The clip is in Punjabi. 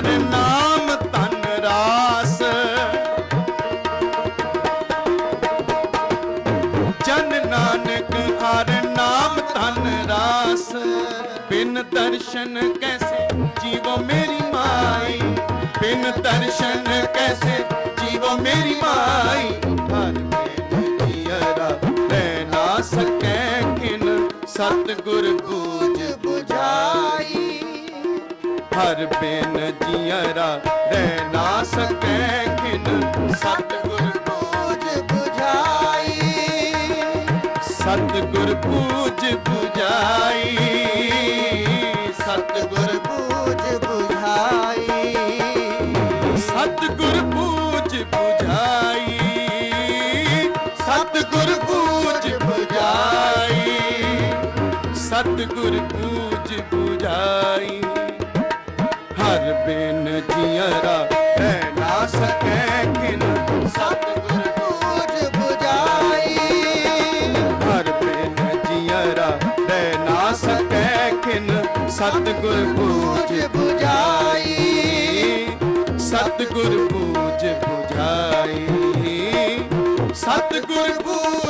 ਹਰ ਨਾਮ ਧਨ ਰਾਸ। ਜਨ ਨਾਨਕ ਹਰ ਨਾਮ ਧਨ ਰਾਸ। ਬਿਨ ਦਰਸ਼ਨ ਕੈਸੇ ਜੀਵੋ ਮੇਰੀ ਮਾਈ? ਬਿਨ ਦਰਸ਼ਨ ਕੈਸੇ ਜੀਵੋ ਮੇਰੀ ਮਾਈ? ਹਰ ਮੇਰੀ ਜੀਅਰਾ ਰਹਿ ਨਾ ਸਕੈ ਕਿਨ ਸਤਿਗੁਰ ਕੋ ਹਰ ਬਿਨ ਜੀਅਰਾ ਰਹਿ ਨਾ ਸਕੈ ਕਿਨ ਸਤਿਗੁਰ ਪੂਜ 부ਝਾਈ ਸਤਿਗੁਰ ਪੂਜ 부ਝਾਈ ਸਤਿਗੁਰ ਪੂਜ 부ਝਾਈ ਸਤਿਗੁਰ ਪੂਜ 부ਝਾਈ ਸਤਿਗੁਰ ਪੂਜ 부ਝਾਈ ਸਤਿਗੁਰ ਪੂਜ 부ਝਾਈ ਹਰ ਬਿਨ ਜੀਅਰਾ ਰਹਿ ਨਾ ਸਕੈ ਕਿਨ। ਸਤਿਗੁਰ ਬੂਝ ਬੁਝਾਈ। ਹਰ ਬਿਨ ਜੀਅਰਾ ਰਹਿ ਨਾ ਸਕੈ ਕਿਨ। ਸਤਿਗੁਰ ਬੂਝ ਬੂਝ ਬੁਝਾਈ। ਸਤਿਗੁਰ ਬੂਝ 부ਝਾਈ ਸਤਿਗੁਰ ਬੂਝ